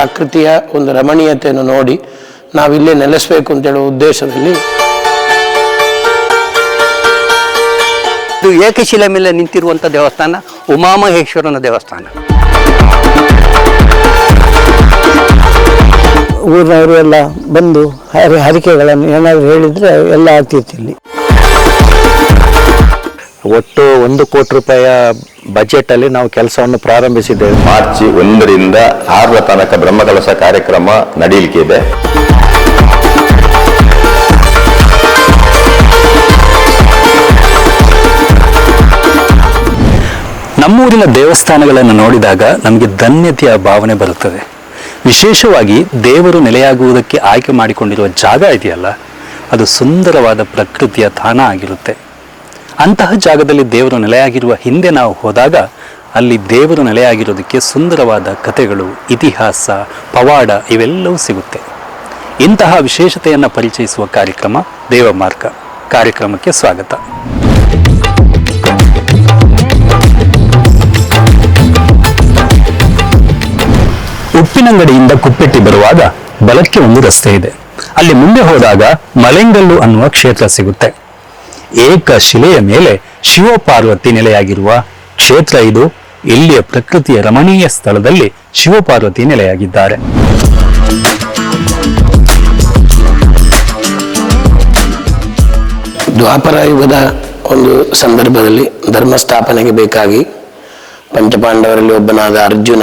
ಪ್ರಾಕೃತಿಯ ಒಂದು ರಮಣೀಯತೆಯನ್ನು ನೋಡಿ ನಾವಿಲ್ಲೇ ನೆಲೆಸಬೇಕು ಅಂತ ಹೇಳುವ ಉದ್ದೇಶದಲ್ಲಿ ಇದು ಏಕಶಿಲೆ ಮೇಲೆ ನಿಂತಿರುವಂಥ ದೇವಸ್ಥಾನ ಉಮಾಮಹೇಶ್ವರನ ದೇವಸ್ಥಾನ. ಊರಿನವರು ಎಲ್ಲ ಬಂದು ಹರಿ ಹರಿಕೆಗಳನ್ನು ಏನಾದರೂ ಹೇಳಿದರೆ ಎಲ್ಲ ಆಗ್ತಿತ್ತು ಇಲ್ಲಿ. ಒಟ್ಟು ಒಂದು ಕೋಟಿ ರೂಪಾಯಿಯ ಬಜೆಟ್ ಅಲ್ಲಿ ನಾವು ಕೆಲಸವನ್ನು ಪ್ರಾರಂಭಿಸಿದ್ದೇವೆ. ಮಾರ್ಚ್ ಒಂದರಿಂದ ಆರರ ತನಕ ಬ್ರಹ್ಮಕಲಶ ಕಾರ್ಯಕ್ರಮ ನಡೆಯಲಿಕ್ಕೆ ಇದೆ ನಮ್ಮೂರಿನ ದೇವಸ್ಥಾನಗಳನ್ನು ನೋಡಿದಾಗ ನಮಗೆ ಧನ್ಯತೆಯ ಭಾವನೆ ಬರುತ್ತದೆ. ವಿಶೇಷವಾಗಿ ದೇವರು ನೆಲೆಯಾಗುವುದಕ್ಕೆ ಆಯ್ಕೆ ಮಾಡಿಕೊಂಡಿರುವ ಜಾಗ ಇದೆಯಲ್ಲ ಅದು ಸುಂದರವಾದ ಪ್ರಕೃತಿಯ ತಾಣ ಆಗಿರುತ್ತೆ. ಅಂತಹ ಜಾಗದಲ್ಲಿ ದೇವರು ನೆಲೆಯಾಗಿರುವ ಹಿಂದೆ ನಾವು ಹೋದಾಗ ಅಲ್ಲಿ ದೇವರು ನೆಲೆಯಾಗಿರೋದಕ್ಕೆ ಸುಂದರವಾದ ಕಥೆಗಳು, ಇತಿಹಾಸ, ಪವಾಡ ಇವೆಲ್ಲವೂ ಸಿಗುತ್ತೆ. ಇಂತಹ ವಿಶೇಷತೆಯನ್ನು ಪರಿಚಯಿಸುವ ಕಾರ್ಯಕ್ರಮ ದೇವಮಾರ್ಗ. ಕಾರ್ಯಕ್ರಮಕ್ಕೆ ಸ್ವಾಗತ. ಉಪ್ಪಿನಂಗಡಿಯಿಂದ ಕುಪ್ಪೆಟ್ಟಿ ಬರುವಾಗ ಬಲಕ್ಕೆ ಒಂದು ರಸ್ತೆ ಇದೆ. ಅಲ್ಲಿ ಮುಂದೆ ಹೋದಾಗ ಮಲೆಂಗಲ್ಲು ಅನ್ನುವ ಕ್ಷೇತ್ರ ಸಿಗುತ್ತೆ. ಏಕ ಶಿಲೆಯ ಮೇಲೆ ಶಿವಪಾರ್ವತಿ ನೆಲೆಯಾಗಿರುವ ಕ್ಷೇತ್ರ ಇದು ಇಲ್ಲಿಯ ಪ್ರಕೃತಿಯ ರಮಣೀಯ ಸ್ಥಳದಲ್ಲಿ ಶಿವಪಾರ್ವತಿ ನೆಲೆಯಾಗಿದ್ದಾರೆ. ದ್ವಾಪರ ಯುಗದ ಒಂದು ಸಂದರ್ಭದಲ್ಲಿ ಧರ್ಮ ಸ್ಥಾಪನೆಗೆ ಬೇಕಾಗಿ ಪಂಚಪಾಂಡವರಲ್ಲಿ ಒಬ್ಬನಾದ ಅರ್ಜುನ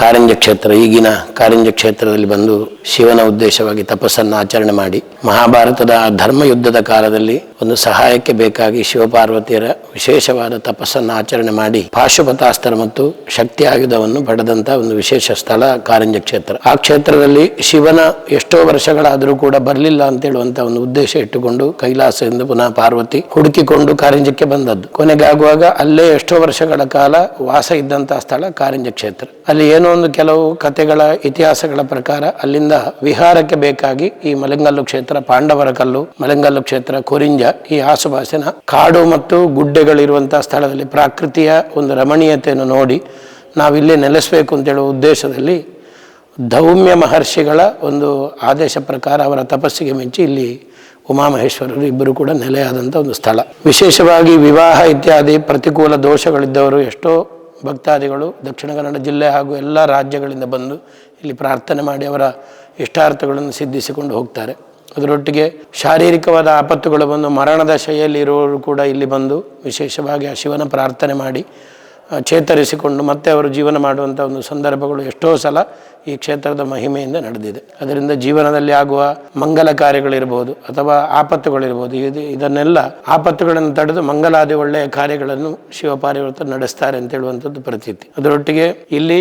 ಕಾರಂಜ ಕ್ಷೇತ್ರ, ಈಗಿನ ಕಾರಂಜ ಕ್ಷೇತ್ರದಲ್ಲಿ ಬಂದು ಶಿವನ ಉದ್ದೇಶವಾಗಿ ತಪಸ್ಸನ್ನು ಆಚರಣೆ ಮಾಡಿ ಮಹಾಭಾರತದ ಧರ್ಮ ಯುದ್ಧದ ಕಾಲದಲ್ಲಿ ಒಂದು ಸಹಾಯಕ್ಕೆ ಬೇಕಾಗಿ ಶಿವಪಾರ್ವತಿಯರ ವಿಶೇಷವಾದ ತಪಸ್ಸನ್ನು ಆಚರಣೆ ಮಾಡಿ ಪಾಶುಪತಾಸ್ತ್ರ ಮತ್ತು ಶಕ್ತಿ ಆಯುಧವನ್ನು ಪಡೆದಂತ ಒಂದು ವಿಶೇಷ ಸ್ಥಳ ಕಾರಂಜ ಕ್ಷೇತ್ರ. ಆ ಕ್ಷೇತ್ರದಲ್ಲಿ ಶಿವನ ಎಷ್ಟೋ ವರ್ಷಗಳಾದರೂ ಕೂಡ ಬರಲಿಲ್ಲ ಅಂತ ಹೇಳುವಂಥ ಒಂದು ಉದ್ದೇಶ ಇಟ್ಟುಕೊಂಡು ಕೈಲಾಸದಿಂದ ಪುನಃ ಪಾರ್ವತಿ ಹುಡುಕಿಕೊಂಡು ಕಾರಂಜಕ್ಕೆ ಬಂದದ್ದು. ಕೊನೆಗಾಗುವಾಗ ಅಲ್ಲೇ ಎಷ್ಟೋ ವರ್ಷಗಳ ಕಾಲ ವಾಸ ಇದ್ದಂತಹ ಸ್ಥಳ ಕಾರಂಜ ಕ್ಷೇತ್ರ. ಅಲ್ಲಿ ಏನೋ ಒಂದು ಕೆಲವು ಕಥೆಗಳ ಇತಿಹಾಸಗಳ ಪ್ರಕಾರ ಅಲ್ಲಿಂದ ವಿಹಾರಕ್ಕೆ ಬೇಕಾಗಿ ಈ ಮಲಂಗಲ್ಲು ಕ್ಷೇತ್ರ, ಪಾಂಡವರ ಕಲ್ಲು, ಮಲೆಂಗಲ್ಲು ಕ್ಷೇತ್ರ, ಕೊರಿಂಜ ಈ ಆಸುಪಾಸಿನ ಕಾಡು ಮತ್ತು ಗುಡ್ಡೆಗಳಿರುವಂಥ ಸ್ಥಳದಲ್ಲಿ ಪ್ರಾಕೃತಿಯ ಒಂದು ರಮಣೀಯತೆಯನ್ನು ನೋಡಿ ನಾವಿಲ್ಲಿ ನೆಲೆಸಬೇಕು ಅಂತೇಳುವ ಉದ್ದೇಶದಲ್ಲಿ ಧೌಮ್ಯ ಮಹರ್ಷಿಗಳ ಒಂದು ಆದೇಶ ಪ್ರಕಾರ ಅವರ ತಪಸ್ಸಿಗೆ ಮೆಚ್ಚಿ ಇಲ್ಲಿ ಉಮಾಮಹೇಶ್ವರರು ಇಬ್ಬರು ಕೂಡ ನೆಲೆಯಾದಂಥ ಒಂದು ಸ್ಥಳ. ವಿಶೇಷವಾಗಿ ವಿವಾಹ ಇತ್ಯಾದಿ ಪ್ರತಿಕೂಲ ದೋಷಗಳಿದ್ದವರು ಎಷ್ಟೋ ಭಕ್ತಾದಿಗಳು ದಕ್ಷಿಣ ಕನ್ನಡ ಜಿಲ್ಲೆ ಹಾಗೂ ಎಲ್ಲ ರಾಜ್ಯಗಳಿಂದ ಬಂದು ಇಲ್ಲಿ ಪ್ರಾರ್ಥನೆ ಮಾಡಿ ಅವರ ಇಷ್ಟಾರ್ಥಗಳನ್ನು ಸಿದ್ಧಿಸಿಕೊಂಡು ಹೋಗ್ತಾರೆ. ಅದರೊಟ್ಟಿಗೆ ಶಾರೀರಿಕವಾದ ಆಪತ್ತುಗಳು ಬಂದು ಮರಣದ ಶೈಯಲ್ಲಿರುವವರು ಕೂಡ ಇಲ್ಲಿ ಬಂದು ವಿಶೇಷವಾಗಿ ಆ ಶಿವನ ಪ್ರಾರ್ಥನೆ ಮಾಡಿ ಚೇತರಿಸಿಕೊಂಡು ಮತ್ತೆ ಅವರು ಜೀವನ ಮಾಡುವಂಥ ಒಂದು ಸಂದರ್ಭಗಳು ಎಷ್ಟೋ ಸಲ ಈ ಕ್ಷೇತ್ರದ ಮಹಿಮೆಯಿಂದ ನಡೆದಿದೆ. ಅದರಿಂದ ಜೀವನದಲ್ಲಿ ಆಗುವ ಮಂಗಲ ಕಾರ್ಯಗಳಿರ್ಬೋದು ಅಥವಾ ಆಪತ್ತುಗಳಿರ್ಬೋದು, ಇದು ಇದನ್ನೆಲ್ಲ ಆಪತ್ತುಗಳನ್ನು ತಡೆದು ಮಂಗಲಾದಿ ಒಳ್ಳೆಯ ಕಾರ್ಯಗಳನ್ನು ಶಿವಪಾರಿವೃತ್ತ ನಡೆಸ್ತಾರೆ ಅಂತ ಹೇಳುವಂಥದ್ದು ಪ್ರತೀತಿ. ಅದರೊಟ್ಟಿಗೆ ಇಲ್ಲಿ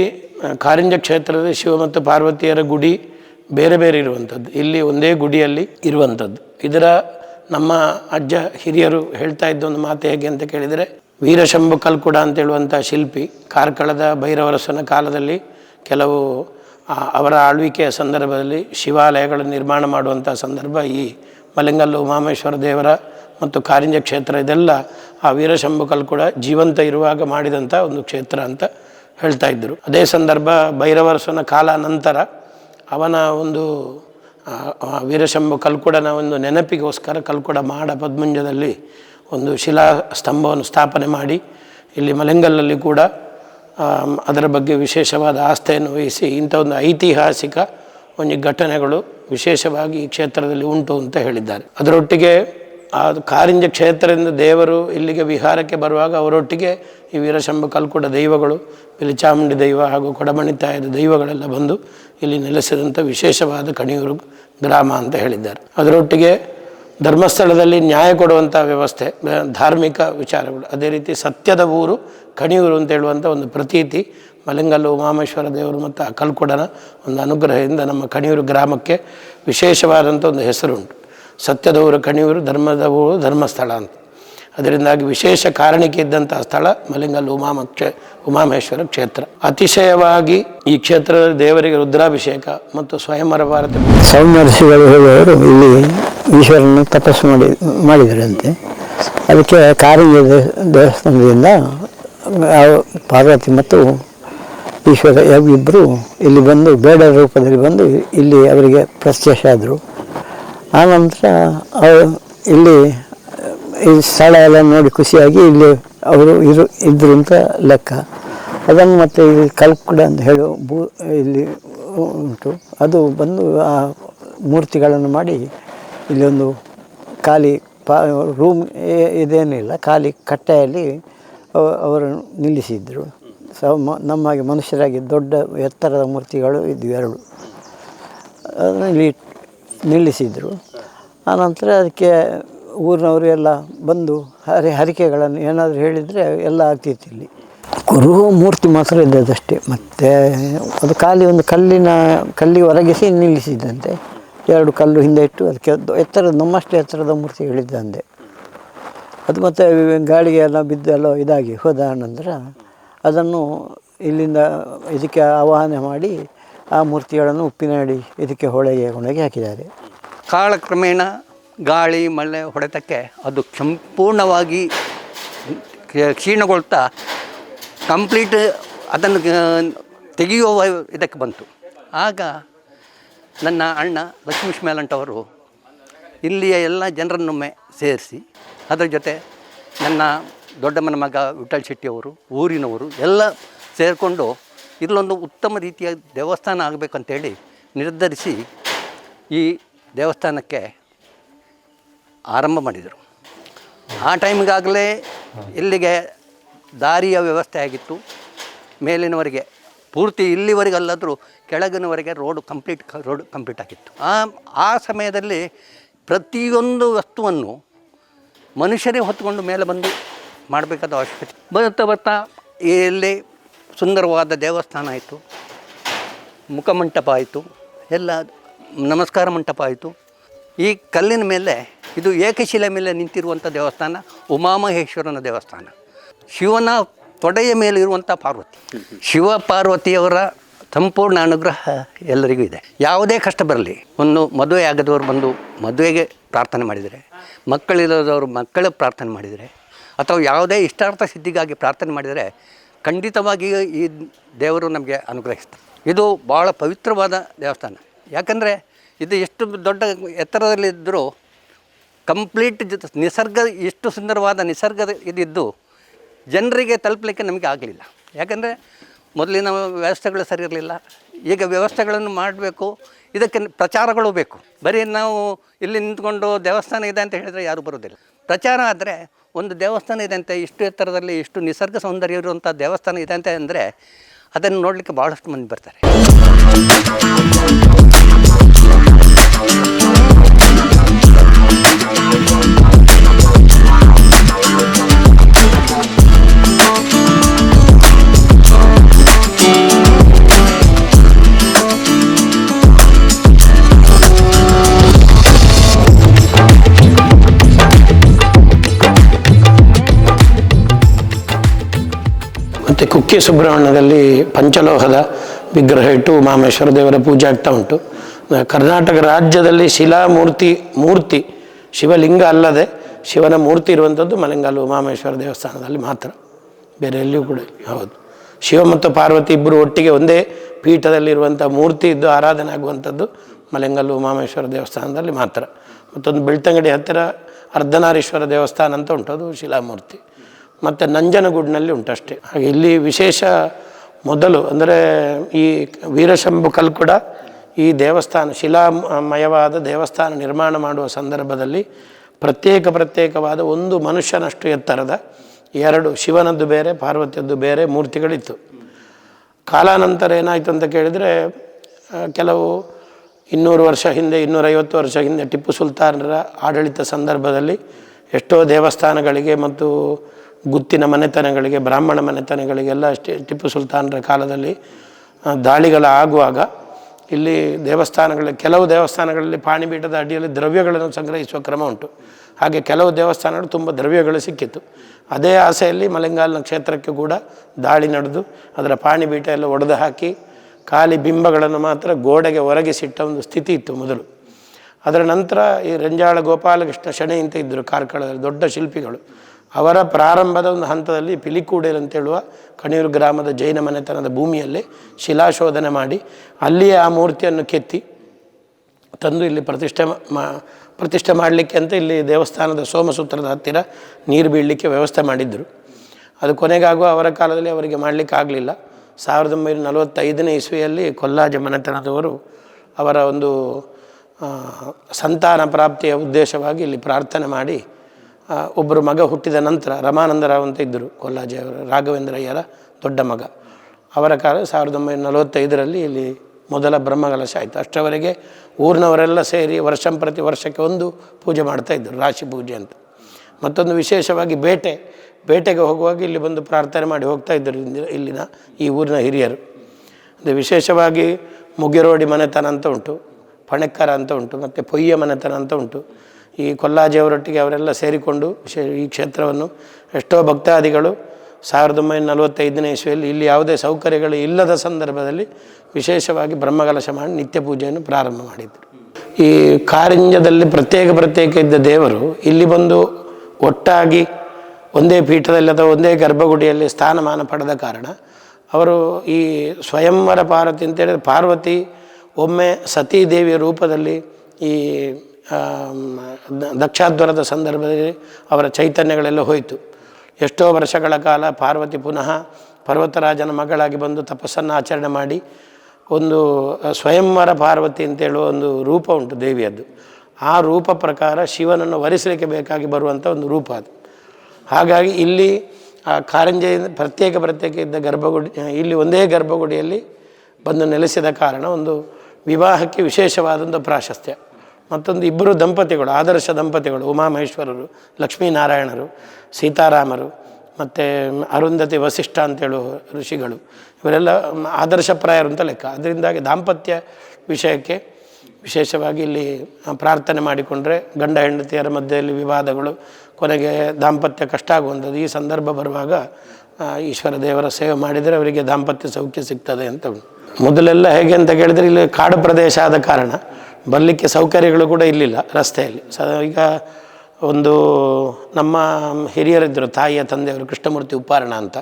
ಕಾರಿಂಜ ಕ್ಷೇತ್ರದ ಶಿವ ಮತ್ತು ಪಾರ್ವತಿಯರ ಗುಡಿ ಬೇರೆ ಬೇರೆ ಇರುವಂಥದ್ದು. ಇಲ್ಲಿ ಒಂದೇ ಗುಡಿಯಲ್ಲಿ ಇರುವಂಥದ್ದು. ಇದರ ನಮ್ಮ ಅಜ್ಜ ಹಿರಿಯರು ಹೇಳ್ತಾ ಇದ್ದ ಒಂದು ಮಾತು ಹೇಗೆ ಅಂತ ಕೇಳಿದರೆ, ವೀರಶಂಭು ಕಲ್ಕುಡ ಅಂತ ಹೇಳುವಂಥ ಶಿಲ್ಪಿ ಕಾರ್ಕಳದ ಭೈರವರಸನ ಕಾಲದಲ್ಲಿ ಕೆಲವು ಅವರ ಆಳ್ವಿಕೆಯ ಸಂದರ್ಭದಲ್ಲಿ ಶಿವಾಲಯಗಳ ನಿರ್ಮಾಣ ಮಾಡುವಂಥ ಸಂದರ್ಭ ಈ ಮಲಿಂಗಲ್ಲು ಉಮಾಮೇಶ್ವರ ದೇವರ ಮತ್ತು ಕಾರಿಂಜ ಕ್ಷೇತ್ರ ಇದೆಲ್ಲ ಆ ವೀರಶಂಭು ಕಲ್ಕುಡ ಜೀವಂತ ಇರುವಾಗ ಮಾಡಿದಂಥ ಒಂದು ಕ್ಷೇತ್ರ ಅಂತ ಹೇಳ್ತಾ ಇದ್ದರು. ಅದೇ ಸಂದರ್ಭ ಭೈರವರಸನ ಕಾಲ ನಂತರ ಅವನ ಒಂದು ವೀರಶಂಭ ಕಲ್ಕುಡನ ಒಂದು ನೆನಪಿಗೋಸ್ಕರ ಕಲ್ಕುಡ ಮಾಡ ಪದ್ಮುಂಜದಲ್ಲಿ ಒಂದು ಶಿಲಾ ಸ್ತಂಭವನ್ನು ಸ್ಥಾಪನೆ ಮಾಡಿ, ಇಲ್ಲಿ ಮಲೆಂಗಲ್ಲಲ್ಲಿ ಕೂಡ ಅದರ ಬಗ್ಗೆ ವಿಶೇಷವಾದ ಆಸ್ಥೆಯನ್ನು ವಹಿಸಿ, ಇಂಥ ಒಂದು ಐತಿಹಾಸಿಕ ಒಂದು ಘಟನೆಗಳು ವಿಶೇಷವಾಗಿ ಈ ಕ್ಷೇತ್ರದಲ್ಲಿ ಉಂಟು ಅಂತ ಹೇಳಿದ್ದಾರೆ. ಅದರೊಟ್ಟಿಗೆ ಆ ಕಾರಿಂಜ ಕ್ಷೇತ್ರದಿಂದ ದೇವರು ಇಲ್ಲಿಗೆ ವಿಹಾರಕ್ಕೆ ಬರುವಾಗ ಅವರೊಟ್ಟಿಗೆ ಈ ವೀರಶಂಭ ಕಲ್ಕುಡ ದೈವಗಳು, ಪಿಲಿಚಾಮುಂಡಿ ದೈವ ಹಾಗೂ ಕೊಡಮಣಿ ತಾಯದ ದೈವಗಳೆಲ್ಲ ಬಂದು ಇಲ್ಲಿ ನೆಲೆಸಿದಂಥ ವಿಶೇಷವಾದ ಕಣಿಯೂರು ಗ್ರಾಮ ಅಂತ ಹೇಳಿದ್ದಾರೆ. ಅದರೊಟ್ಟಿಗೆ ಧರ್ಮಸ್ಥಳದಲ್ಲಿ ನ್ಯಾಯ ಕೊಡುವಂಥ ವ್ಯವಸ್ಥೆ ಧಾರ್ಮಿಕ ವಿಚಾರಗಳು, ಅದೇ ರೀತಿ ಸತ್ಯದ ಊರು ಕಣಿಯೂರು ಅಂತ ಹೇಳುವಂಥ ಒಂದು ಪ್ರತೀತಿ, ಮಲಿಂಗಲ್ಲು, ಉಮಾಮೇಶ್ವರ ದೇವರು ಮತ್ತು ಆ ಕಲ್ಕೊಡನ ಒಂದು ಅನುಗ್ರಹದಿಂದ ನಮ್ಮ ಕಣಿಯೂರು ಗ್ರಾಮಕ್ಕೆ ವಿಶೇಷವಾದಂಥ ಒಂದು ಹೆಸರುಂಟು. ಸತ್ಯದ ಊರು ಧರ್ಮದವರು ಧರ್ಮದ ಧರ್ಮಸ್ಥಳ ಅಂತ. ಅದರಿಂದಾಗಿ ವಿಶೇಷ ಕಾರಣಿಕೆ ಇದ್ದಂಥ ಸ್ಥಳ ಮಲಿಂಗಲ್ ಉಮಾಮ ಕ್ಷೇ ಉಮಾಮೇಶ್ವರ ಕ್ಷೇತ್ರ. ಅತಿಶಯವಾಗಿ ಈ ಕ್ಷೇತ್ರದ ದೇವರಿಗೆ ರುದ್ರಾಭಿಷೇಕ ಮತ್ತು ಸ್ವಯಂವರ ಭಾರತ. ಸೌಮರ್ಷಿಗಳು ಇಲ್ಲಿ ಈಶ್ವರನ ತಪಸ್ಸು ಮಾಡಿ, ಮಾಡಿದರಂತೆ. ಅದಕ್ಕೆ ಕಾರಣ ದೇವಸ್ಥಾನದಿಂದ ಪಾರ್ವತಿ ಮತ್ತು ಈಶ್ವರ ಇಬ್ಬರು ಇಲ್ಲಿ ಬಂದು ಬೇಡ ರೂಪದಲ್ಲಿ ಬಂದು ಇಲ್ಲಿ ಅವರಿಗೆ ಪ್ರತ್ಯಕ್ಷ ಆದರು. ಆನಂತರ ಅವರು ಇಲ್ಲಿ, ಈ ಸ್ಥಳ ಎಲ್ಲ ನೋಡಿ ಖುಷಿಯಾಗಿ ಇಲ್ಲಿ ಅವರು ಇರು ಇದ್ರು ಅಂತ ಲೆಕ್ಕ. ಅದನ್ನು ಮತ್ತೆ ಇಲ್ಲಿ ಕಲ್ಕುಡ ಅಂತ ಹೇಳೋ ಭೂ, ಇಲ್ಲಿ ಉಂಟು. ಅದು ಬಂದು ಆ ಮೂರ್ತಿಗಳನ್ನು ಮಾಡಿ ಇಲ್ಲಿ ಒಂದು ಖಾಲಿ ಪಾ, ರೂಮ್ ಇದೇನಿಲ್ಲ ಖಾಲಿ ಕಟ್ಟೆಯಲ್ಲಿ ಅವರು ಅವರನ್ನು ನಿಲ್ಲಿಸಿದ್ರು. ಸ ಮ- ನಮ್ಮಾಗೆ ಮನುಷ್ಯರಾಗಿ ದೊಡ್ಡ ಎತ್ತರದ ಮೂರ್ತಿಗಳು ಇದ್ವು ಎರಡು. ಅದನ್ನು ಇಲ್ಲಿ ನಿಲ್ಲಿಸಿದರು. ಆನಂತರ ಅದಕ್ಕೆ ಊರಿನವರು ಎಲ್ಲ ಬಂದು ಹರಿ, ಹರಿಕೆಗಳನ್ನು ಏನಾದರೂ ಹೇಳಿದರೆ ಎಲ್ಲ ಆಗ್ತಿತ್ತು ಇಲ್ಲಿ. ಕುರು ಮೂರ್ತಿ ಮಾತ್ರ ಇದ್ದದಷ್ಟೇ ಮತ್ತು ಅದು ಖಾಲಿ ಒಂದು ಕಲ್ಲಿನ ಕಲ್ಲಿ ಒರಗಿಸಿ ನಿಲ್ಲಿಸಿದ್ದಂತೆ. ಎರಡು ಕಲ್ಲು ಹಿಂದೆ ಇಟ್ಟು ಅದಕ್ಕೆ ಎತ್ತರದ, ನಮ್ಮಷ್ಟು ಎತ್ತರದ ಮೂರ್ತಿಗಳಿದ್ದಂತೆ. ಅದು ಮತ್ತು ಗಾಳಿಗೆ ಎಲ್ಲ ಬಿದ್ದು ಎಲ್ಲ ಇದಾಗಿ ಹೋದ ನಂತರ ಅದನ್ನು ಇಲ್ಲಿಂದ ಇದಕ್ಕೆ ಆವಾಹನೆ ಮಾಡಿ ಆ ಮೂರ್ತಿಗಳನ್ನು ಉಪ್ಪಿನಡಿ ಇದಕ್ಕೆ ಹೊಳೆಗೆ ಕೊಂಡೋಗಿ ಹಾಕಿದ್ದಾರೆ. ಕಾಲಕ್ರಮೇಣ ಗಾಳಿ, ಮಳೆ ಹೊಡೆತಕ್ಕೆ ಅದು ಸಂಪೂರ್ಣವಾಗಿ ಕ್ಷ- ಕ್ಷೀಣಗೊಳ್ತಾ ಕಂಪ್ಲೀಟ್ ಅದನ್ನು ತೆಗೆಯುವ ಇದಕ್ಕೆ ಬಂತು. ಆಗ ನನ್ನ ಅಣ್ಣ ಲಕ್ಷ್ಮೀ ಮೇಲಂಟವರು ಇಲ್ಲಿಯ ಎಲ್ಲ ಜನರನ್ನೊಮ್ಮೆ ಸೇರಿಸಿ ಅದರ ಜೊತೆ ನನ್ನ ದೊಡ್ಡಮ್ಮನ ಮಗ ವಿಠಲ್ ಶೆಟ್ಟಿಯವರು, ಊರಿನವರು ಎಲ್ಲ ಸೇರಿಕೊಂಡು ಇಲ್ಲೊಂದು ಉತ್ತಮ ರೀತಿಯ ದೇವಸ್ಥಾನ ಆಗಬೇಕಂತೇಳಿ ನಿರ್ಧರಿಸಿ ಈ ದೇವಸ್ಥಾನಕ್ಕೆ ಆರಂಭ ಮಾಡಿದರು. ಆ ಟೈಮಿಗಾಗಲೇ ಇಲ್ಲಿಗೆ ದಾರಿಯ ವ್ಯವಸ್ಥೆ ಆಗಿತ್ತು. ಮೇಲಿನವರೆಗೆ ಪೂರ್ತಿ ಇಲ್ಲಿವರೆಗಲ್ಲಾದರೂ ಕೆಳಗಿನವರೆಗೆ ರೋಡು ಕಂಪ್ಲೀಟ್ ರೋಡ್ ಕಂಪ್ಲೀಟ್ ಆಗಿತ್ತು. ಆ ಆ ಸಮಯದಲ್ಲಿ ಪ್ರತಿಯೊಂದು ವಸ್ತುವನ್ನು ಮನುಷ್ಯರೇ ಹೊತ್ತುಕೊಂಡು ಮೇಲೆ ಬಂದು ಮಾಡಬೇಕಾದ ಅವಶ್ಯಕತೆ. ಬರ್ತಾ ಬರ್ತಾ ಇಲ್ಲಿ ಸುಂದರವಾದ ದೇವಸ್ಥಾನ ಆಯಿತು. ಮುಖಮಂಟಪ ಆಯಿತು. ಎಲ್ಲ ನಮಸ್ಕಾರ ಮಂಟಪ ಆಯಿತು. ಈ ಕಲ್ಲಿನ ಮೇಲೆ ಇದು ಏಕಶಿಲೆ ಮೇಲೆ ನಿಂತಿರುವಂಥ ದೇವಸ್ಥಾನ, ಉಮಾಮಹೇಶ್ವರನ ದೇವಸ್ಥಾನ. ಶಿವನ ತೊಡೆಯ ಮೇಲೆ ಇರುವಂಥ ಪಾರ್ವತಿ. ಶಿವ ಪಾರ್ವತಿಯವರ ಸಂಪೂರ್ಣ ಅನುಗ್ರಹ ಎಲ್ಲರಿಗೂ ಇದೆ. ಯಾವುದೇ ಕಷ್ಟ ಬರಲಿ, ಒಂದು ಮದುವೆ ಆಗದವರು ಬಂದು ಮದುವೆಗೆ ಪ್ರಾರ್ಥನೆ ಮಾಡಿದರೆ, ಮಕ್ಕಳಿಲ್ಲದವರು ಮಕ್ಕಳ ಪ್ರಾರ್ಥನೆ ಮಾಡಿದರೆ, ಅಥವಾ ಯಾವುದೇ ಇಷ್ಟಾರ್ಥ ಸಿದ್ಧಿಗಾಗಿ ಪ್ರಾರ್ಥನೆ ಮಾಡಿದರೆ ಖಂಡಿತವಾಗಿ ಈ ದೇವರು ನಮಗೆ ಅನುಗ್ರಹಿಸ್ತಾರೆ. ಇದು ಭಾಳ ಪವಿತ್ರವಾದ ದೇವಸ್ಥಾನ. ಯಾಕಂದರೆ ಇದು ಎಷ್ಟು ದೊಡ್ಡ ಎತ್ತರದಲ್ಲಿದ್ದರೂ ಕಂಪ್ಲೀಟ್ ಜೊತೆ ನಿಸರ್ಗ ಎಷ್ಟು ಸುಂದರವಾದ ನಿಸರ್ಗದ ಇದಿದ್ದು ಜನರಿಗೆ ತಲುಪಲಿಕ್ಕೆ ನಮಗೆ ಆಗಲಿಲ್ಲ. ಯಾಕಂದರೆ ಮೊದಲಿನ ವ್ಯವಸ್ಥೆಗಳು ಸರಿ ಇರಲಿಲ್ಲ. ಈಗ ವ್ಯವಸ್ಥೆಗಳನ್ನು ಮಾಡಬೇಕು. ಇದಕ್ಕೆ ಪ್ರಚಾರಗಳು ಬೇಕು. ಬರೀ ನಾವು ಇಲ್ಲಿ ನಿಂತ್ಕೊಂಡು ದೇವಸ್ಥಾನ ಇದೆ ಅಂತ ಹೇಳಿದರೆ ಯಾರೂ ಬರೋದಿಲ್ಲ ಪ್ರಚಾರ ಆದರೆ ಒಂದು ದೇವಸ್ಥಾನ ಇದೆ ಅಂತೆ ಇಷ್ಟು ಎತ್ತರದಲ್ಲಿ ಇಷ್ಟು ನಿಸರ್ಗ ಸೌಂದರ್ಯ ಇರುವಂಥ ದೇವಸ್ಥಾನ ಇದೆ ಅಂತ ಅಂದರೆ ಅದನ್ನು ನೋಡಲಿಕ್ಕೆ ಭಾಳಷ್ಟು ಮಂದಿ ಬರ್ತಾರೆ. ಕುಕ್ಕೆ ಸುಬ್ರಹ್ಮಣ್ಯದಲ್ಲಿ ಪಂಚಲೋಹದ ವಿಗ್ರಹ ಇಟ್ಟು ಮಾಮೇಶ್ವರ ದೇವರ ಪೂಜೆ ಆಗ್ತಾ ಉಂಟು. ಕರ್ನಾಟಕ ರಾಜ್ಯದಲ್ಲಿ ಶಿಲಾಮೂರ್ತಿ, ಮೂರ್ತಿ, ಶಿವಲಿಂಗ ಅಲ್ಲದೆ ಶಿವನ ಮೂರ್ತಿ ಇರುವಂಥದ್ದು ಮಲೆಂಗಾಲು ಮಾಮೇಶ್ವರ ದೇವಸ್ಥಾನದಲ್ಲಿ ಮಾತ್ರ. ಬೇರೆ ಎಲ್ಲಿಯೂ ಕೂಡ ಹೌದು. ಶಿವ ಮತ್ತು ಪಾರ್ವತಿ ಇಬ್ಬರು ಒಟ್ಟಿಗೆ ಒಂದೇ ಪೀಠದಲ್ಲಿರುವಂಥ ಮೂರ್ತಿ ಇದ್ದು ಆರಾಧನೆ ಆಗುವಂಥದ್ದು ಮಲೆಂಗಲ್ಲು ಮಾಮೇಶ್ವರ ದೇವಸ್ಥಾನದಲ್ಲಿ ಮಾತ್ರ. ಮತ್ತೊಂದು ಬೆಳ್ತಂಗಡಿ ಹತ್ತಿರ ಅರ್ಧನಾರೀಶ್ವರ ದೇವಸ್ಥಾನ ಅಂತ ಉಂಟು. ಅದು ಶಿಲಾಮೂರ್ತಿ. ಮತ್ತು ನಂಜನಗೂಡಿನಲ್ಲಿ ಉಂಟಷ್ಟೇ. ಹಾಗೆ ಇಲ್ಲಿ ವಿಶೇಷ ಮೊದಲು ಅಂದರೆ ಈ ವೀರಶಂಭು ಕಲ್ಕುಡ ಈ ದೇವಸ್ಥಾನ, ಶಿಲಾಮಯವಾದ ದೇವಸ್ಥಾನ ನಿರ್ಮಾಣ ಮಾಡುವ ಸಂದರ್ಭದಲ್ಲಿ ಪ್ರತ್ಯೇಕ ಪ್ರತ್ಯೇಕವಾದ ಒಂದು ಮನುಷ್ಯನಷ್ಟು ಎತ್ತರದ ಎರಡು ಶಿವನದ್ದು ಬೇರೆ, ಪಾರ್ವತಿಯದ್ದು ಬೇರೆ ಮೂರ್ತಿಗಳಿತ್ತು. ಕಾಲಾನಂತರ ಏನಾಯಿತು ಅಂತ ಕೇಳಿದರೆ ಕೆಲವು ಇನ್ನೂರು ವರ್ಷ ಹಿಂದೆ, ಇನ್ನೂರೈವತ್ತು ವರ್ಷ ಹಿಂದೆ ಟಿಪ್ಪು ಸುಲ್ತಾನರ ಆಡಳಿತ ಸಂದರ್ಭದಲ್ಲಿ ಎಷ್ಟೋ ದೇವಸ್ಥಾನಗಳಿಗೆ ಮತ್ತು ಗುತ್ತಿನ ಮನೆತನಗಳಿಗೆ, ಬ್ರಾಹ್ಮಣ ಮನೆತನಗಳಿಗೆಲ್ಲ ಅಷ್ಟೇ. ಟಿಪ್ಪು ಸುಲ್ತಾನರ ಕಾಲದಲ್ಲಿ ದಾಳಿಗಳ ಆಗುವಾಗ ಇಲ್ಲಿ ದೇವಸ್ಥಾನಗಳ ಕೆಲವು ದೇವಸ್ಥಾನಗಳಲ್ಲಿ ಪಾಣಿಪೀಠದ ಅಡಿಯಲ್ಲಿ ದ್ರವ್ಯಗಳನ್ನು ಸಂಗ್ರಹಿಸುವ ಕ್ರಮ ಉಂಟು. ಹಾಗೆ ಕೆಲವು ದೇವಸ್ಥಾನಗಳು ತುಂಬ ದ್ರವ್ಯಗಳು ಸಿಕ್ಕಿತ್ತು. ಅದೇ ಆಸೆಯಲ್ಲಿ ಮಲೆಂಗಾಲ್ನ ಕ್ಷೇತ್ರಕ್ಕೆ ಕೂಡ ದಾಳಿ ನಡೆದು ಅದರ ಪಾಣಿಪೀಠ ಎಲ್ಲ ಒಡೆದು ಹಾಕಿ ಖಾಲಿ ಬಿಂಬಗಳನ್ನು ಮಾತ್ರ ಗೋಡೆಗೆ ಒರಗಿಸಿಟ್ಟ ಒಂದು ಸ್ಥಿತಿ ಇತ್ತು ಮೊದಲು. ಅದರ ನಂತರ ಈ ರಂಜಾಳ ಗೋಪಾಲಕೃಷ್ಣ ಶಣೆ ಅಂತ ಇದ್ದರು ಕಾರ್ಕಳದಲ್ಲಿ, ದೊಡ್ಡ ಶಿಲ್ಪಿಗಳು. ಅವರ ಪ್ರಾರಂಭದ ಒಂದು ಹಂತದಲ್ಲಿ ಪಿಲಿಕೂಡೇಲ್ ಅಂತ ಹೇಳುವ ಕಣಿಯೂರು ಗ್ರಾಮದ ಜೈನ ಮನೆತನದ ಭೂಮಿಯಲ್ಲಿ ಶಿಲಾಶೋಧನೆ ಮಾಡಿ ಅಲ್ಲಿಯೇ ಆ ಮೂರ್ತಿಯನ್ನು ಕೆತ್ತಿ ತಂದು ಇಲ್ಲಿ ಪ್ರತಿಷ್ಠೆ ಮಾ, ಪ್ರತಿಷ್ಠೆ ಮಾಡಲಿಕ್ಕೆ ಅಂತ ಇಲ್ಲಿ ದೇವಸ್ಥಾನದ ಸೋಮಸೂತ್ರದ ಹತ್ತಿರ ನೀರು ಬೀಳಲಿಕ್ಕೆ ವ್ಯವಸ್ಥೆ ಮಾಡಿದ್ದರು. ಅದು ಕೊನೆಗಾಗುವ ಅವರ ಕಾಲದಲ್ಲಿ ಅವರಿಗೆ ಮಾಡಲಿಕ್ಕೆ ಆಗಲಿಲ್ಲ. ಸಾವಿರದ ಒಂಬೈನೂರ ನಲವತ್ತೈದನೇ ಇಸ್ವಿಯಲ್ಲಿ ಕೊಲ್ಲಾಜ ಮನೆತನದವರು ಅವರ ಒಂದು ಸಂತಾನ ಪ್ರಾಪ್ತಿಯ ಉದ್ದೇಶವಾಗಿ ಇಲ್ಲಿ ಪ್ರಾರ್ಥನೆ ಮಾಡಿ ಒಬ್ಬರು ಮಗ ಹುಟ್ಟಿದ ನಂತರ ರಮಾನಂದರಾವ್ ಅಂತ ಇದ್ದರು ಕೊಲ್ಲಾಜೆಯವರ ರಾಘವೇಂದ್ರಯ್ಯರ ದೊಡ್ಡ ಮಗ. ಅವರ ಕಾಲ ಸಾವಿರದ ಒಂಬೈನೂರ ನಲವತ್ತೈದರಲ್ಲಿ ಇಲ್ಲಿ ಮೊದಲ ಬ್ರಹ್ಮಕಲಶ ಆಯಿತು. ಅಷ್ಟರವರೆಗೆ ಊರಿನವರೆಲ್ಲ ಸೇರಿ ವರ್ಷಂ ಪ್ರತಿ ವರ್ಷಕ್ಕೆ ಒಂದು ಪೂಜೆ ಮಾಡ್ತಾಯಿದ್ರು ರಾಶಿ ಪೂಜೆ ಅಂತ. ಮತ್ತೊಂದು ವಿಶೇಷವಾಗಿ ಬೇಟೆ, ಬೇಟೆಗೆ ಹೋಗುವಾಗ ಇಲ್ಲಿ ಬಂದು ಪ್ರಾರ್ಥನೆ ಮಾಡಿ ಹೋಗ್ತಾ ಇದ್ದರು ಇಲ್ಲಿನ ಈ ಊರಿನ ಹಿರಿಯರು. ಅದು ವಿಶೇಷವಾಗಿ ಮುಗಿರೋಡಿ ಮನೆತನ ಅಂತ ಉಂಟು, ಪಣೆಕ್ಕರ ಅಂತ ಉಂಟು, ಮತ್ತು ಪೊಯ್ಯ ಮನೆತನ ಅಂತ ಉಂಟು. ಈ ಕೊಲ್ಲಾಜಿಯವರೊಟ್ಟಿಗೆ ಅವರೆಲ್ಲ ಸೇರಿಕೊಂಡು ಈ ಕ್ಷೇತ್ರವನ್ನು ಎಷ್ಟೋ ಭಕ್ತಾದಿಗಳು ಸಾವಿರದ ಒಂಬೈನೂರ ನಲವತ್ತೈದನೇ ಇಸ್ವಿಯಲ್ಲಿ ಇಲ್ಲಿ ಯಾವುದೇ ಸೌಕರ್ಯಗಳು ಇಲ್ಲದ ಸಂದರ್ಭದಲ್ಲಿ ವಿಶೇಷವಾಗಿ ಬ್ರಹ್ಮಕಲಶ ಮಾಡಿ ನಿತ್ಯ ಪೂಜೆಯನ್ನು ಪ್ರಾರಂಭ ಮಾಡಿದರು. ಈ ಕಾರಂಜದಲ್ಲಿ ಪ್ರತ್ಯೇಕ ಪ್ರತ್ಯೇಕ ಇದ್ದ ದೇವರು ಇಲ್ಲಿ ಬಂದು ಒಟ್ಟಾಗಿ ಒಂದೇ ಪೀಠದಲ್ಲಿ ಅಥವಾ ಒಂದೇ ಗರ್ಭಗುಡಿಯಲ್ಲಿ ಸ್ಥಾನಮಾನ ಪಡೆದ ಕಾರಣ ಅವರು ಈ ಸ್ವಯಂವರ ಪಾರ್ವತಿ ಅಂತೇಳಿದ್ರೆ ಪಾರ್ವತಿ ಒಮ್ಮೆ ಸತೀದೇವಿಯ ರೂಪದಲ್ಲಿ ಈ ದಕ್ಷಾಧ್ವರದ ಸಂದರ್ಭದಲ್ಲಿ ಅವರ ಚೈತನ್ಯಗಳೆಲ್ಲ ಹೋಯಿತು. ಎಷ್ಟೋ ವರ್ಷಗಳ ಕಾಲ ಪಾರ್ವತಿ ಪುನಃ ಪರ್ವತರಾಜನ ಮಗಳಾಗಿ ಬಂದು ತಪಸ್ಸನ್ನು ಆಚರಣೆ ಮಾಡಿ ಒಂದು ಸ್ವಯಂವರ ಪಾರ್ವತಿ ಅಂತೇಳುವ ಒಂದು ರೂಪ ಉಂಟು ದೇವಿಯದ್ದು. ಆ ರೂಪ ಪ್ರಕಾರ ಶಿವನನ್ನು ವರಿಸಲಿಕ್ಕೆ ಬೇಕಾಗಿ ಬರುವಂಥ ಒಂದು ರೂಪ ಅದು. ಹಾಗಾಗಿ ಇಲ್ಲಿ, ಆ ಕಾರಂಜಿಯಿಂದ ಪ್ರತ್ಯೇಕ ಪ್ರತ್ಯೇಕ ಇದ್ದ ಗರ್ಭಗುಡಿ, ಇಲ್ಲಿ ಒಂದೇ ಗರ್ಭಗುಡಿಯಲ್ಲಿ ಬಂದು ನೆಲೆಸಿದ ಕಾರಣ ಒಂದು ವಿವಾಹಕ್ಕೆ ವಿಶೇಷವಾದಂಥ ಪ್ರಾಶಸ್ತ್ಯ. ಮತ್ತೊಂದು ಇಬ್ಬರು ದಂಪತಿಗಳು, ಆದರ್ಶ ದಂಪತಿಗಳು, ಉಮಾಮಹೇಶ್ವರರು, ಲಕ್ಷ್ಮೀನಾರಾಯಣರು, ಸೀತಾರಾಮರು, ಮತ್ತು ಅರುಂಧತಿ ವಸಿಷ್ಠ ಅಂತೇಳು ಋಷಿಗಳು. ಇವರೆಲ್ಲ ಆದರ್ಶಪ್ರಾಯರು ಅಂತ ಲೆಕ್ಕ. ಅದರಿಂದಾಗಿ ದಾಂಪತ್ಯ ವಿಷಯಕ್ಕೆ ವಿಶೇಷವಾಗಿ ಇಲ್ಲಿ ಪ್ರಾರ್ಥನೆ ಮಾಡಿಕೊಂಡ್ರೆ ಗಂಡ ಹೆಂಡತಿಯರ ಮಧ್ಯೆಯಲ್ಲಿ ವಿವಾದಗಳು, ಕೊನೆಗೆ ದಾಂಪತ್ಯ ಕಷ್ಟ ಆಗುವಂಥದ್ದು. ಈ ಸಂದರ್ಭ ಬರುವಾಗ ಈಶ್ವರ ದೇವರ ಸೇವೆ ಮಾಡಿದರೆ ಅವರಿಗೆ ದಾಂಪತ್ಯ ಸೌಖ್ಯ ಸಿಗ್ತದೆ ಅಂತ ಮೊದಲೆಲ್ಲ ಹೇಗೆ ಅಂತ ಕೇಳಿದರೆ ಇಲ್ಲಿ ಕಾಡು ಪ್ರದೇಶ ಆದ ಕಾರಣ ಬರಲಿಕ್ಕೆ ಸೌಕರ್ಯಗಳು ಕೂಡ ಇರಲಿಲ್ಲ ರಸ್ತೆಯಲ್ಲಿ. ಸ, ಈಗ ಒಂದು ನಮ್ಮ ಹಿರಿಯರಿದ್ದರು, ತಾಯಿಯ ತಂದೆಯವರು ಕೃಷ್ಣಮೂರ್ತಿ ಉಪ್ಪಾರಣ ಅಂತ.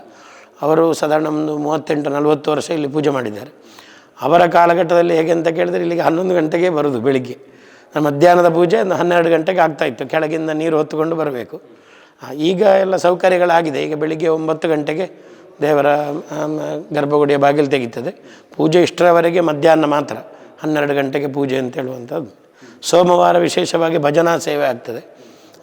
ಅವರು ಸಾಧಾರಣ ಒಂದು ಮೂವತ್ತೆಂಟು ನಲವತ್ತು ವರ್ಷ ಇಲ್ಲಿ ಪೂಜೆ ಮಾಡಿದ್ದಾರೆ. ಅವರ ಕಾಲಘಟ್ಟದಲ್ಲಿ ಹೇಗೆ ಅಂತ ಕೇಳಿದರೆ ಇಲ್ಲಿಗೆ ಹನ್ನೊಂದು ಗಂಟೆಗೆ ಬರೋದು ಬೆಳಿಗ್ಗೆ. ಮಧ್ಯಾಹ್ನದ ಪೂಜೆ ಒಂದು ಹನ್ನೆರಡು ಗಂಟೆಗೆ ಆಗ್ತಾಯಿತ್ತು ಕೆಳಗಿಂದ ನೀರು ಹೊತ್ತುಕೊಂಡು ಬರಬೇಕು. ಈಗ ಎಲ್ಲ ಸೌಕರ್ಯಗಳಾಗಿದೆ. ಈಗ ಬೆಳಿಗ್ಗೆ ಒಂಬತ್ತು ಗಂಟೆಗೆ ದೇವರ ಗರ್ಭಗುಡಿಯ ಬಾಗಿಲು ತೆಗೀತದೆ. ಪೂಜೆ ಇಷ್ಟರವರೆಗೆ ಮಧ್ಯಾಹ್ನ ಮಾತ್ರ. ಹನ್ನೆರಡು ಗಂಟೆಗೆ ಪೂಜೆ ಅಂತ ಹೇಳುವಂಥದ್ದು. ಸೋಮವಾರ ವಿಶೇಷವಾಗಿ ಭಜನಾ ಸೇವೆ ಆಗ್ತದೆ.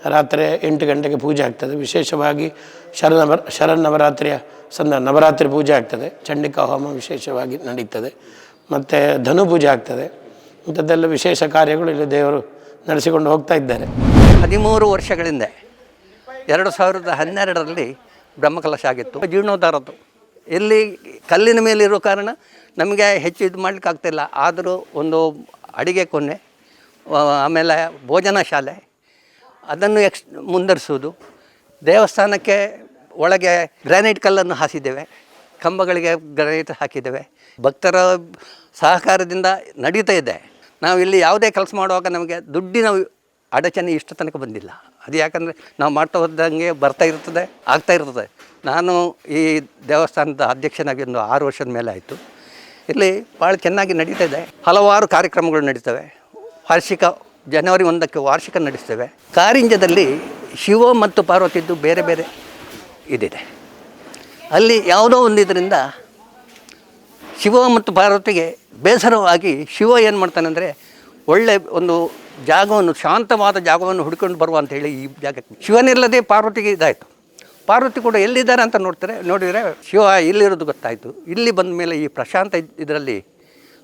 ರಾತ್ರಿ ಎಂಟು ಗಂಟೆಗೆ ಪೂಜೆ ಆಗ್ತದೆ. ವಿಶೇಷವಾಗಿ ಶರನವ ಶರನ್ನವರಾತ್ರಿಯ ಸಂದ, ನವರಾತ್ರಿ ಪೂಜೆ ಆಗ್ತದೆ. ಚಂಡಿಕಾ ಹೋಮ ವಿಶೇಷವಾಗಿ ನಡೀತದೆ. ಮತ್ತು ಧನು ಪೂಜೆ ಆಗ್ತದೆ. ಇಂಥದ್ದೆಲ್ಲ ವಿಶೇಷ ಕಾರ್ಯಗಳು ಇಲ್ಲಿ ದೇವರು ನಡೆಸಿಕೊಂಡು ಹೋಗ್ತಾ ಇದ್ದಾರೆ. ಹದಿಮೂರು ವರ್ಷಗಳಿಂದ ಎರಡು ಸಾವಿರದ ಹನ್ನೆರಡರಲ್ಲಿ ಬ್ರಹ್ಮಕಲಶ ಆಗಿತ್ತು. ಜೀರ್ಣೋದ್ಧಾರದ್ದು ಇಲ್ಲಿ ಕಲ್ಲಿನ ಮೇಲೆ ಇರೋ ಕಾರಣ ನಮಗೆ ಹೆಚ್ಚು ಇದು ಮಾಡ್ಲಿಕ್ಕೆ ಆಗ್ತಿಲ್ಲ ಆದರೂ ಒಂದು ಅಡಿಗೆ ಕೊನೆ ಆಮೇಲೆ ಭೋಜನ ಶಾಲೆ, ಅದನ್ನು ಎಕ್ಸ್ ಮುಂದರಿಸೋದು ದೇವಸ್ಥಾನಕ್ಕೆ ಒಳಗೆ ಗ್ರಾನೈಟ್ ಕಲ್ಲನ್ನು ಹಾಸಿದ್ದೇವೆ. ಕಂಬಗಳಿಗೆ ಗ್ರಾನೈಟ್ ಹಾಕಿದ್ದೇವೆ. ಭಕ್ತರ ಸಹಕಾರದಿಂದ ನಡೀತಾ ಇದೆ. ನಾವು ಇಲ್ಲಿ ಯಾವುದೇ ಕೆಲಸ ಮಾಡುವಾಗ ನಮಗೆ ದುಡ್ಡಿನ ಅಡಚಣೆ ಇಷ್ಟು ತನಕ ಬಂದಿಲ್ಲ. ಅದು ಯಾಕಂದರೆ ನಾವು ಮಾಡ್ತಾ ಹೋದಂಗೆ ಬರ್ತಾ ಇರ್ತದೆ, ಆಗ್ತಾ ಇರ್ತದೆ. ನಾನು ಈ ದೇವಸ್ಥಾನದ ಅಧ್ಯಕ್ಷನಾಗಿ ಒಂದು ಆರು ವರ್ಷದ ಮೇಲೆ ಆಯಿತು. ಇಲ್ಲಿ ಭಾಳ ಚೆನ್ನಾಗಿ ನಡೀತಾ ಇದೆ. ಹಲವಾರು ಕಾರ್ಯಕ್ರಮಗಳು ನಡೀತವೆ. ವಾರ್ಷಿಕ, ಜನವರಿ ಒಂದಕ್ಕೆ ವಾರ್ಷಿಕ ನಡೆಸ್ತೇವೆ. ಕಾರಿಂಜದಲ್ಲಿ ಶಿವ ಮತ್ತು ಪಾರ್ವತಿದ್ದು ಬೇರೆ ಬೇರೆ ಇದಿದೆ. ಅಲ್ಲಿ ಯಾವುದೋ ಒಂದು ಇದರಿಂದ ಶಿವ ಮತ್ತು ಪಾರ್ವತಿಗೆ ಬೇಸರವಾಗಿ ಶಿವ ಏನು ಮಾಡ್ತಾನೆ ಅಂದರೆ ಒಳ್ಳೆ ಒಂದು ಜಾಗವನ್ನು, ಶಾಂತವಾದ ಜಾಗವನ್ನು ಹುಡ್ಕೊಂಡು ಬರುವ ಅಂತ ಹೇಳಿ ಈ ಜಾಗಕ್ಕೆ. ಶಿವನಿಲ್ಲದೆ ಪಾರ್ವತಿಗೆ ಇದಾಯಿತು. ಪಾರ್ವತಿ ಕೂಡ ಎಲ್ಲಿದ್ದಾರೆ ಅಂತ ನೋಡ್ತಾರೆ, ನೋಡಿದರೆ, ಶಿವ ಇಲ್ಲಿರೋದು ಗೊತ್ತಾಯಿತು. ಇಲ್ಲಿ ಬಂದ ಮೇಲೆ ಈ ಪ್ರಶಾಂತ ಇದರಲ್ಲಿ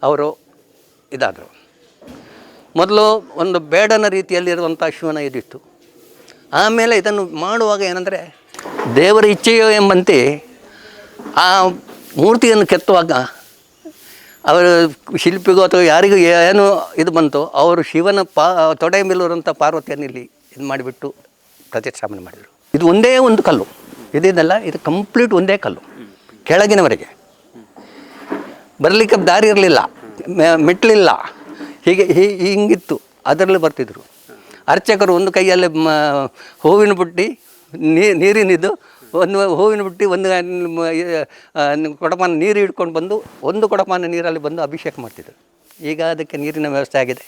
ಅವರು ಇದಾದರು. ಮೊದಲು ಒಂದು ಬೇಡನ ರೀತಿಯಲ್ಲಿರುವಂಥ ಶಿವನ ಇದಿತ್ತು. ಆಮೇಲೆ ಇದನ್ನು ಮಾಡುವಾಗ ಏನಂದರೆ, ದೇವರ ಇಚ್ಛೆಯೋ ಎಂಬಂತೆ ಆ ಮೂರ್ತಿಯನ್ನು ಕೆತ್ತುವಾಗ ಅವರು ಶಿಲ್ಪಿಗೋ ಅಥವಾ ಯಾರಿಗೂ ಏನು ಇದು ಬಂತು, ಅವರು ಶಿವನ ಪಾ, ತೊಡೆ ಮೇಲಿರುವಂಥ ಪಾರ್ವತಿಯನ್ನು ಇಲ್ಲಿ ಇದು ಮಾಡಿಬಿಟ್ಟು ಪ್ರತಿಷ್ಠಾಪನೆ ಮಾಡಿದರು. ಇದು ಒಂದೇ ಒಂದು ಕಲ್ಲು. ಇದಿದೆಲ್ಲ ಇದು ಕಂಪ್ಲೀಟ್ ಒಂದೇ ಕಲ್ಲು. ಕೆಳಗಿನವರೆಗೆ. ಬರಲಿಕ್ಕೆ ದಾರಿ ಇರಲಿಲ್ಲ ಮೆಟ್ಲಿಲ್ಲ. ಹೀಗೆ ಹಿಂಗಿತ್ತು. ಅದರಲ್ಲಿ ಬರ್ತಿದ್ರು. ಅರ್ಚಕರು ಒಂದು ಕೈಯಲ್ಲಿ, ಮ, ಹೂವಿನ ಬುಟ್ಟಿ ನೀರಿನಿದ್ದು, ಒಂದು ಹೂವಿನ ಬುಟ್ಟಿ, ಒಂದು ಕೊಡಪಾನ ನೀರು ಹಿಡ್ಕೊಂಡು ಬಂದು, ಒಂದು ಕೊಡಪಾನ ನೀರಲ್ಲಿ ಬಂದು ಅಭಿಷೇಕ ಮಾಡ್ತಿದ್ರು. ಈಗ ಅದಕ್ಕೆ ನೀರಿನ ವ್ಯವಸ್ಥೆ ಆಗಿದೆ.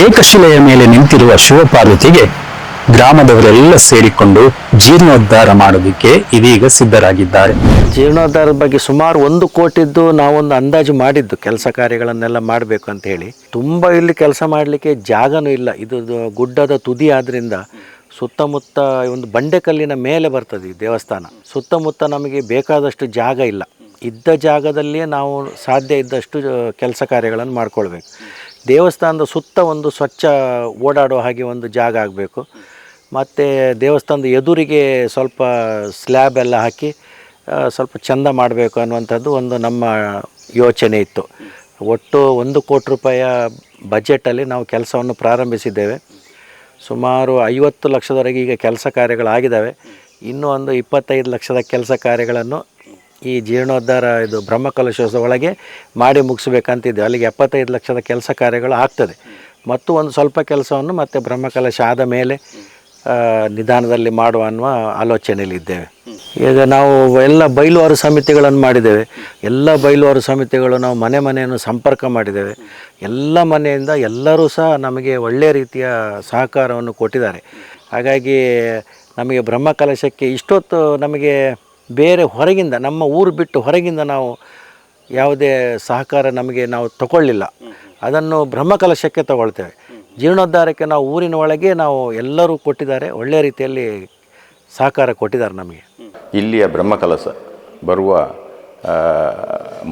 ಏಕಶಿಲೆಯ ಮೇಲೆ ನಿಂತಿರುವ ಶಿವಪಾರ್ವತಿಗೆ ಗ್ರಾಮದವರೆಲ್ಲ ಸೇರಿಕೊಂಡು ಜೀರ್ಣೋದ್ಧಾರ ಮಾಡೋದಕ್ಕೆ ಇದೀಗ ಸಿದ್ಧರಾಗಿದ್ದಾರೆ. ಜೀರ್ಣೋದ್ಧಾರದ ಬಗ್ಗೆ ಸುಮಾರು ಒಂದು ಕೋಟಿದ್ದು ನಾವೊಂದು ಅಂದಾಜು ಮಾಡಿದ್ದು ಕೆಲಸ ಕಾರ್ಯಗಳನ್ನೆಲ್ಲ ಮಾಡಬೇಕು ಅಂತ ಹೇಳಿ. ತುಂಬ ಇಲ್ಲಿ ಕೆಲಸ ಮಾಡಲಿಕ್ಕೆ ಜಾಗನೂ ಇಲ್ಲ. ಇದು ಗುಡ್ಡದ ತುದಿ ಆದ್ರಿಂದ ಸುತ್ತಮುತ್ತ ಒಂದು ಬಂಡೆಕಲ್ಲಿನ ಮೇಲೆ ಬರ್ತದೆ ಈ ದೇವಸ್ಥಾನ. ಸುತ್ತಮುತ್ತ ನಮಗೆ ಬೇಕಾದಷ್ಟು ಜಾಗ ಇಲ್ಲ. ಇದ್ದ ಜಾಗದಲ್ಲಿಯೇ ನಾವು ಸಾಧ್ಯ ಇದ್ದಷ್ಟು ಕೆಲಸ ಕಾರ್ಯಗಳನ್ನು ಮಾಡ್ಕೊಳ್ಬೇಕು. ದೇವಸ್ಥಾನದ ಸುತ್ತ ಒಂದು ಸ್ವಚ್ಛ ಓಡಾಡೋ ಹಾಗೆ ಒಂದು ಜಾಗ ಆಗಬೇಕು. ಮತ್ತು ದೇವಸ್ಥಾನದ ಎದುರಿಗೆ ಸ್ವಲ್ಪ ಸ್ಲ್ಯಾಬ್ ಎಲ್ಲ ಹಾಕಿ ಸ್ವಲ್ಪ ಚಂದ ಮಾಡಬೇಕು ಅನ್ನುವಂಥದ್ದು ಒಂದು ನಮ್ಮ ಯೋಚನೆ ಇತ್ತು. ಒಟ್ಟು ಒಂದು ಕೋಟಿ ರೂಪಾಯಿಯ ಬಜೆಟಲ್ಲಿ ನಾವು ಕೆಲಸವನ್ನು ಪ್ರಾರಂಭಿಸಿದ್ದೇವೆ. ಸುಮಾರು ಐವತ್ತು ಲಕ್ಷದವರೆಗೆ ಈಗ ಕೆಲಸ ಕಾರ್ಯಗಳಾಗಿದ್ದಾವೆ. ಇನ್ನೂ ಒಂದು ಇಪ್ಪತ್ತೈದು ಲಕ್ಷದ ಕೆಲಸ ಕಾರ್ಯಗಳನ್ನು ಈ ಜೀರ್ಣೋದ್ಧಾರ, ಇದು ಬ್ರಹ್ಮಕಲಶೋತ್ಸವ ಒಳಗೆ ಮಾಡಿ ಮುಗಿಸ್ಬೇಕಂತಿದ್ದೆ. ಅಲ್ಲಿಗೆ ಎಪ್ಪತ್ತೈದು ಲಕ್ಷದ ಕೆಲಸ ಕಾರ್ಯಗಳು ಆಗ್ತದೆ. ಮತ್ತು ಒಂದು ಸ್ವಲ್ಪ ಕೆಲಸವನ್ನು ಮತ್ತೆ ಬ್ರಹ್ಮಕಲಶ ಆದ ಮೇಲೆ ನಿಧಾನದಲ್ಲಿ ಮಾಡುವ ಅನ್ನುವ ಆಲೋಚನೆಯಲ್ಲಿದ್ದೇವೆ ಈಗ ನಾವು ಎಲ್ಲ ಬಯಲುವಾರು ಸಮಿತಿಗಳನ್ನು ಮಾಡಿದ್ದೇವೆ. ಎಲ್ಲ ಬಯಲುವಾರು ಸಮಿತಿಗಳು ನಾವು ಮನೆ ಮನೆಯನ್ನು ಸಂಪರ್ಕ ಮಾಡಿದ್ದೇವೆ. ಎಲ್ಲ ಮನೆಯಿಂದ ಎಲ್ಲರೂ ಸಹ ನಮಗೆ ಒಳ್ಳೆಯ ರೀತಿಯ ಸಹಕಾರವನ್ನು ಕೊಟ್ಟಿದ್ದಾರೆ. ಹಾಗಾಗಿ ನಮಗೆ ಬ್ರಹ್ಮಕಲಶಕ್ಕೆ ಇಷ್ಟೊತ್ತು ನಮಗೆ ಬೇರೆ ಹೊರಗಿಂದ, ನಮ್ಮ ಊರು ಬಿಟ್ಟು ಹೊರಗಿಂದ ನಾವು ಯಾವುದೇ ಸಹಕಾರ ನಮಗೆ ನಾವು ತಗೊಳ್ಳಿಲ್ಲ. ಅದನ್ನು ಬ್ರಹ್ಮಕಲಶಕ್ಕೆ ತಗೊಳ್ತೇವೆ. ಜೀರ್ಣೋದ್ಧಾರಕ್ಕೆ ನಾವು ಊರಿನ ಒಳಗೆ ನಾವು ಎಲ್ಲರೂ ಕೊಟ್ಟಿದ್ದಾರೆ. ಒಳ್ಳೆಯ ರೀತಿಯಲ್ಲಿ ಸಹಕಾರ ಕೊಟ್ಟಿದ್ದಾರೆ ನಮಗೆ. ಇಲ್ಲಿಯ ಬ್ರಹ್ಮಕಲಶ ಬರುವ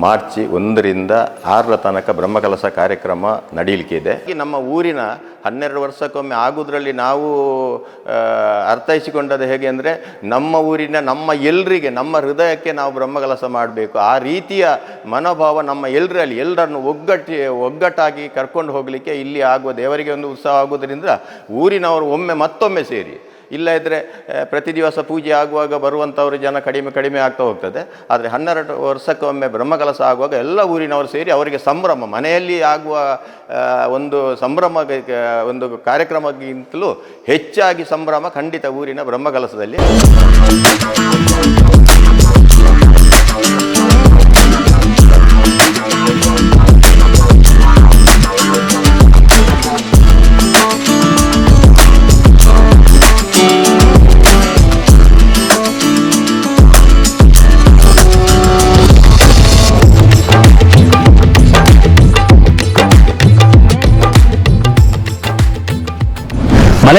ಮಾರ್ಚ್ ಒಂದರಿಂದ ಆರರ ತನಕ ಬ್ರಹ್ಮಕಲಸ ಕಾರ್ಯಕ್ರಮ ನಡೀಲಿಕ್ಕೆ ಇದೆ ನಮ್ಮ ಊರಿನ ಹನ್ನೆರಡು ವರ್ಷಕ್ಕೊಮ್ಮೆ ಆಗುವುದರಲ್ಲಿ ನಾವು ಅರ್ಥೈಸಿಕೊಂಡದ್ದು ಹೇಗೆ ಅಂದರೆ, ನಮ್ಮ ಊರಿನ ನಮ್ಮ ಎಲ್ರಿಗೆ, ನಮ್ಮ ಹೃದಯಕ್ಕೆ ನಾವು ಬ್ರಹ್ಮಕಲಸ ಮಾಡಬೇಕು. ಆ ರೀತಿಯ ಮನೋಭಾವ ನಮ್ಮ ಎಲ್ಲರಲ್ಲಿ ಎಲ್ಲರನ್ನು ಒಗ್ಗಟ್ಟಿ, ಒಗ್ಗಟ್ಟಾಗಿ ಕರ್ಕೊಂಡು ಹೋಗಲಿಕ್ಕೆ ಇಲ್ಲಿ ಆಗುವ ದೇವರಿಗೆ ಒಂದು ಉತ್ಸಾಹ ಆಗುವುದರಿಂದ ಊರಿನವರು ಒಮ್ಮೆ ಮತ್ತೊಮ್ಮೆ ಸೇರಿ ಇಲ್ಲ ಇದ್ದರೆ ಪ್ರತಿ ದಿವಸ ಪೂಜೆ ಆಗುವಾಗ ಬರುವಂಥವ್ರ ಜನ ಕಡಿಮೆ ಕಡಿಮೆ ಆಗ್ತಾ ಹೋಗ್ತದೆ. ಆದರೆ ಹನ್ನೆರಡು ವರ್ಷಕ್ಕೊಮ್ಮೆ ಬ್ರಹ್ಮಕಲಸ ಆಗುವಾಗ ಎಲ್ಲ ಊರಿನವರು ಸೇರಿ ಅವರಿಗೆ ಸಂಭ್ರಮ, ಮನೆಯಲ್ಲಿ ಆಗುವ ಒಂದು ಸಂಭ್ರಮ ಒಂದು ಕಾರ್ಯಕ್ರಮಕ್ಕಿಂತಲೂ ಹೆಚ್ಚಾಗಿ ಸಂಭ್ರಮ ಖಂಡಿತ ಊರಿನ ಬ್ರಹ್ಮಕಲಶದಲ್ಲಿ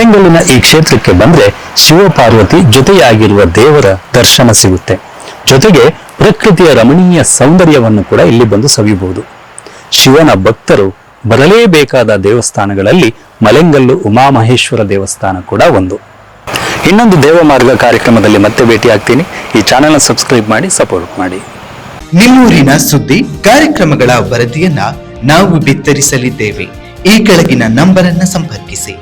ಮಲೆಂಗಲ್ಲಿನ ಈ ಕ್ಷೇತ್ರಕ್ಕೆ ಬಂದ್ರೆ ಶಿವಪಾರ್ವತಿ ಜೊತೆಯಾಗಿರುವ ದೇವರ ದರ್ಶನ ಸಿಗುತ್ತೆ. ಜೊತೆಗೆ ಪ್ರಕೃತಿಯ ರಮಣೀಯ ಸೌಂದರ್ಯವನ್ನು ಕೂಡ ಇಲ್ಲಿ ಬಂದು ಸವಿಯಬಹುದು. ಶಿವನ ಭಕ್ತರು ಬರಲೇಬೇಕಾದ ದೇವಸ್ಥಾನಗಳಲ್ಲಿ ಮಲೆಂಗಲ್ಲು ಉಮಾಮಹೇಶ್ವರ ದೇವಸ್ಥಾನ ಕೂಡ ಒಂದು. ಇನ್ನೊಂದು ದೇವಮಾರ್ಗ ಕಾರ್ಯಕ್ರಮದಲ್ಲಿ ಮತ್ತೆ ಭೇಟಿಯಾಗ್ತೀನಿ. ಈ ಚಾನೆಲ್ನ ಸಬ್ಸ್ಕ್ರೈಬ್ ಮಾಡಿ, ಸಪೋರ್ಟ್ ಮಾಡಿ. ನಿಮ್ಮೂರಿನ ಸುದ್ದಿ, ಕಾರ್ಯಕ್ರಮಗಳ ವರದಿಯನ್ನ ನಾವು ಬಿತ್ತರಿಸಲಿದ್ದೇವೆ. ಈ ಕೆಳಗಿನ ನಂಬರನ್ನ ಸಂಪರ್ಕಿಸಿ.